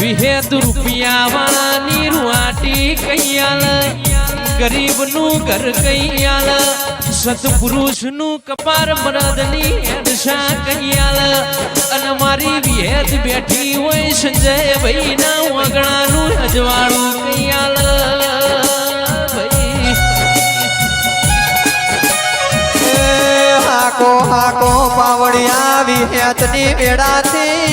વિહેત રૂપિયા વાળાની રૂઆટી કૈયાલ, ગરીબનું ઘર કૈયાલ સતપુરુષનું કપાર મરદની હેડશા કૈયાલ. અને મારી વિહેત બેઠી હોય સંજય ભાઈ ના વગણાનું અજવાળું કૈયાલ હાકો હાકો, પાવડિયા વિહેતની વેળાથી ઓ